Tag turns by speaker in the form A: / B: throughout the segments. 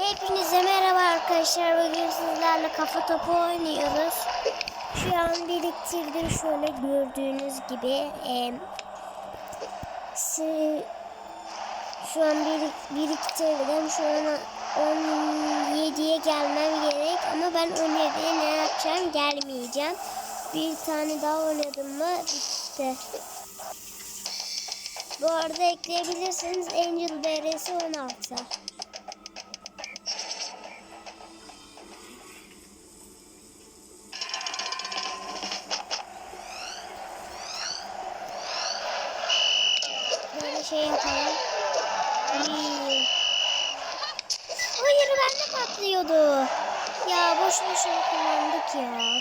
A: Hepinize merhaba arkadaşlar. Bugün sizlerle kafa topu oynuyoruz. Şu an biriktirdim şöyle gördüğünüz gibi. Ee, si- şu an birik, biriktirdim. Şu an 17'ye gelmem gerek. Ama ben 17'ye ne yapacağım? Gelmeyeceğim. Bir tane daha oynadım mı bitti. Bu arada ekleyebilirsiniz. Angel BR'si 16. Hayır ben de patlıyordu. Ya boş boşuna kullandık ya.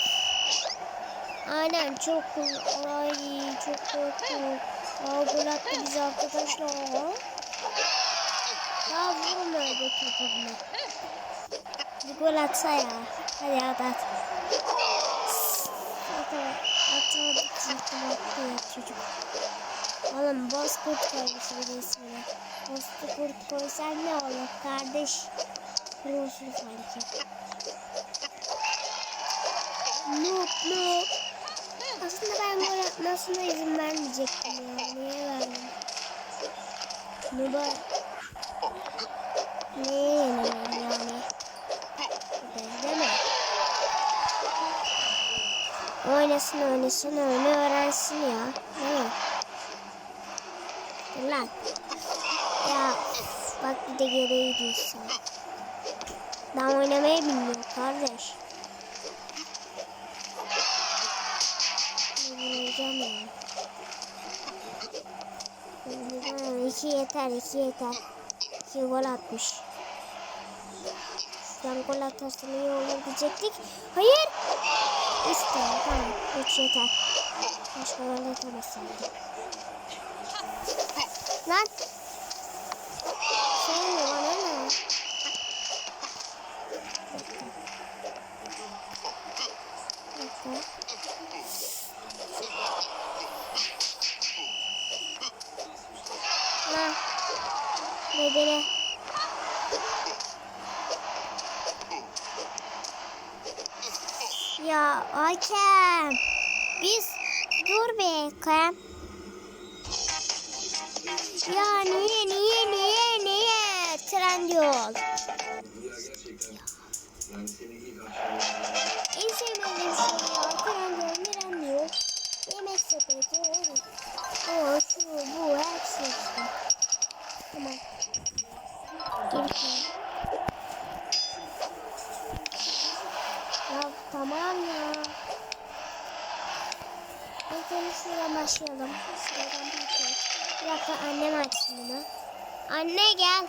A: Aynen çok Ay çok korktum. Aa gol attı bize arkadaşlar. Ya vurun öyle topumu. Bir gol atsa ya. Hadi at. Atamadı. Atamadı. Atamadı çocuk. Oğlum bozkurt koymuş bir ismini. Bozkurt koysan ne olur kardeş? Vurursun sanki. Noob noob. Aslında ben gol atmasına izin vermeyecektim ya. Niye verdim? Noob'a Niye yenemem yani? Mi? Oynasın oynasın oyunu öğrensin ya. Değil mi? Dur lan. Ya bak bir de geriye gidiyorsun. Ben oynamayı bilmiyorum kardeş. Oynayacağım ya. Oynayacağım. İki yeter, iki yeter. İki gol atmış. Şuradan gol atarsam iyi olur diyecektik. Hayır. İşte tamam. Üç yeter. Başka gol atamazsın. Lan. Şey mi bana ne? Bekle. Ha. Nedeni. Ya Hakem. Biz dur Hakem. Ya niye niye niye niye tren yol? En İlk önce şuradan başlayalım. Şuradan başlayalım. Bir dakika annem açsın bunu. Anne gel.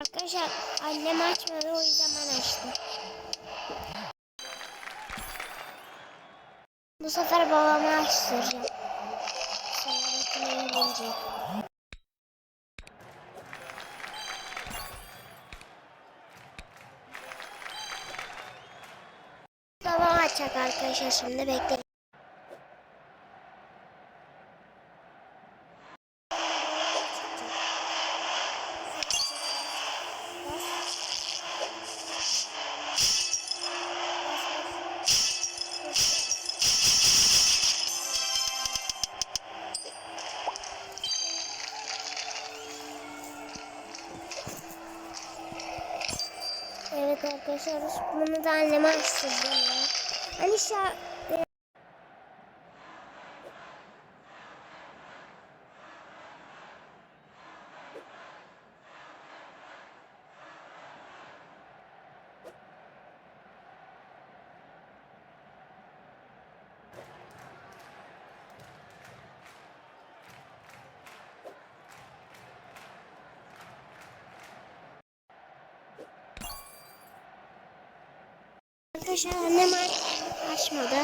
A: Arkadaşlar annem açmadı o yüzden ben açtım. Bu sefer babamı açtıracağım. Babam açacak arkadaşlar şimdi bekleyin. Evet arkadaşlar bunu da anneme açtıracağım ya. Hani şu Arkadaşlar annem açmadı.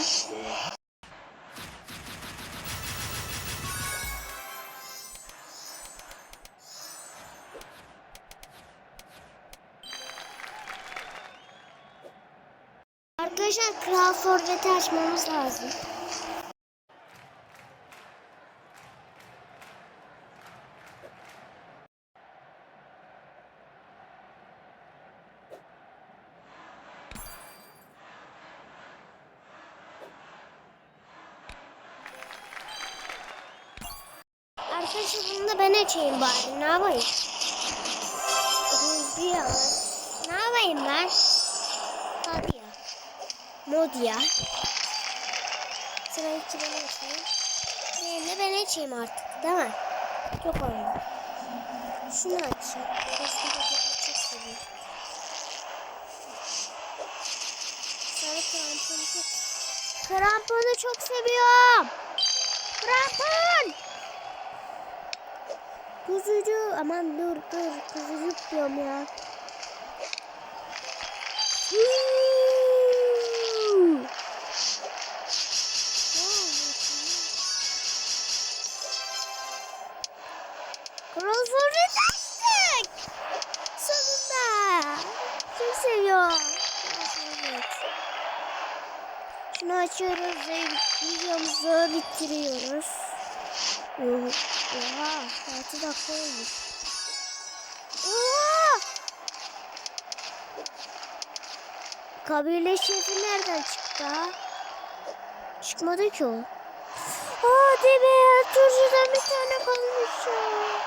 A: Arkadaşlar Kral Forvet'i açmamız lazım. Arkadaşlar bunu da ben açayım bari. Ne yapayım? Bir. Ne yapayım ben? Hadi ya. Mod ya. Sıra iki ben açayım. Diğerini ben açayım artık. Değil mi? Çok oldu. Şunu açayım. Aslında bunu çok çok Kramponu çok seviyorum. Krampon! Kuzucu aman dur dur kuzucuk diyorum ya. Forvet açtık. Sonunda. Çok seviyorum. Forvet. Şunu açıyoruz ve videomuzu bitiriyoruz. Oha, oha 6 dakika olmuş. Kabile şefi nereden çıktı ha? Çıkmadı ki o. Hadi be, turşudan bir tane kalmış ya.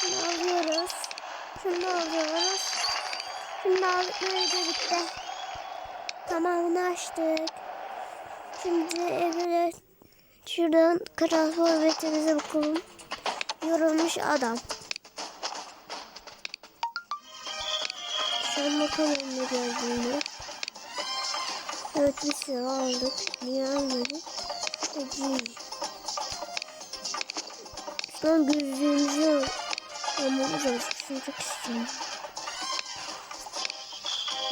A: Şunu alıyoruz. Şunu alıyoruz. Şunu aldık, nerede bitti. Tamamını açtık. Şimdi evet. Şuradan kral forvetimize bakalım. Yorulmuş adam. Sen bakalım ne geldiğini. Evet bir şey aldık. Niye almadık? Hadi. Şu an gözlüğümüzü almamız lazım. Şunu çok istiyorum.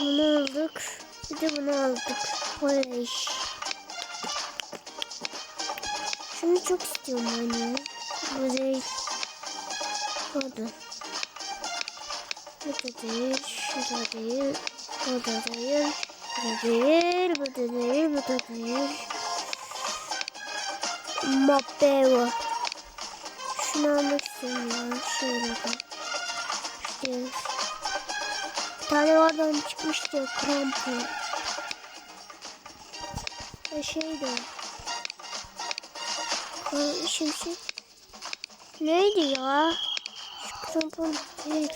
A: Bunu aldık. Bir de bunu aldık. Polish. Şunu çok istiyorum ben ya. Bu değil. O da. Bu da değil. Şu da değil. Bu da değil. Bu da değil. Bu da değil. Bu da değil. Mabbeo. Şunu almak istiyorum ya. Şöyle bak. İşte. Bir tane oradan çıkmıştı. Krampon. Ve şey de. Şey. Neydi ya? Şu krampon değil.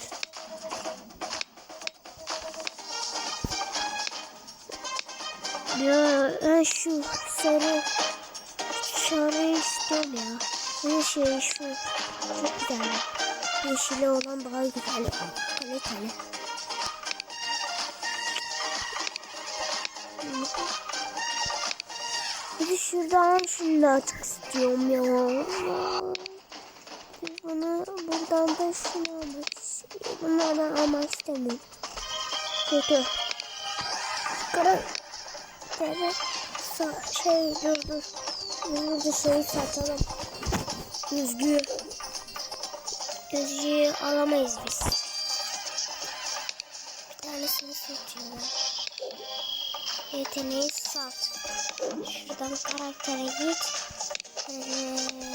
A: Ya ben şu sarı sarı istiyorum ya. Ne şey şu çok güzel. Yeşili olan daha güzel. Kaliteli. Bir de şuradan şunu da açmak istiyorum ya. Bunu buradan da şunu almak istiyorum. Bunlardan almak istemiyorum. Kötü. Kara. Sa şey dur dur. Biz burada şeyi satalım. Yüzgü. Yüzgüyü alamayız biz. Bir tanesini satıyorum. Yeteneği sat. Şuradan karaktere git. Ve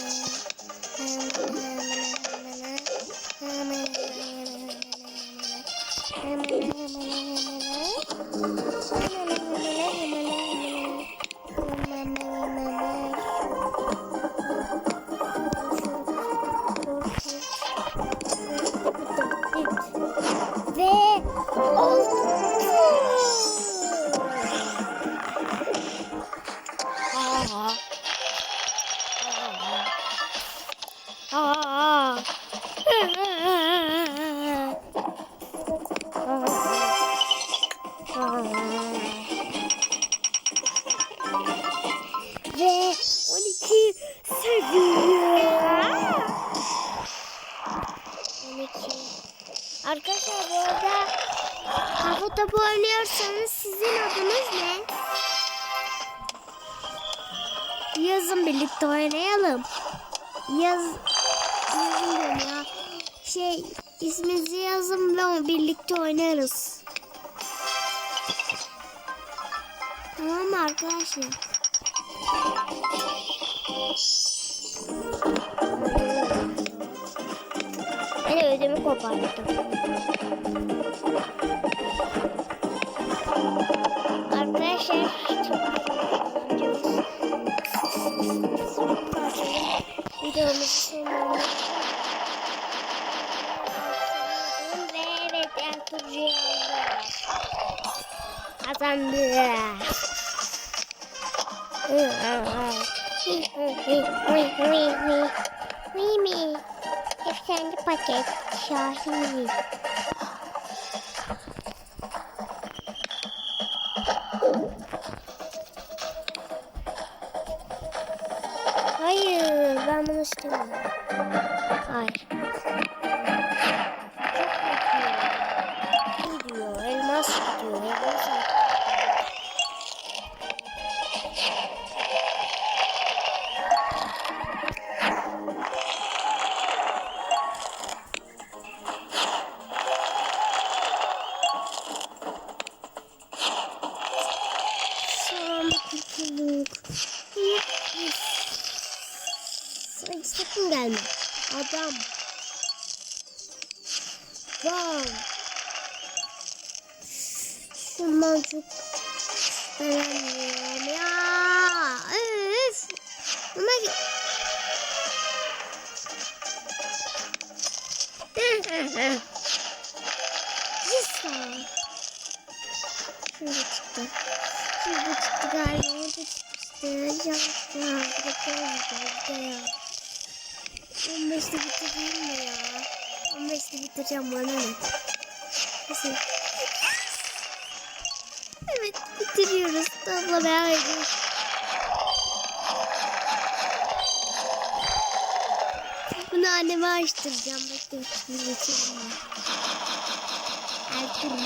A: 12. Arkadaşlar bu arada kafa topu oynuyorsanız sizin adınız ne? Yazın birlikte oynayalım. Yaz yazın ya. Şey isminizi yazın ve birlikte oynarız. Tamam arkadaşlar? Koparttım. Arkadaşlar videomuzu sonlandırdık. Ve evet Ertuğrul'u kazandı. Mimi. Efsane paket. Şahin. Hayır, ben bunu istemiyorum. Hayır. Sakın gelme. Adam. Wow. Şundan çok dayanmıyorum ya. Üf. Git. Yes. Şurada çıktı. Şurada çıktı galiba. Orada çıkmıştı. Ya. Ya. Bırakalım ya. 15'te bitireyim mi ya? 15'te bitireceğim bana ne? Neyse. Evet bitiriyoruz. Abla beraber. Bunu anneme açtıracağım. Bekle şimdi geçelim. Ertuğrul.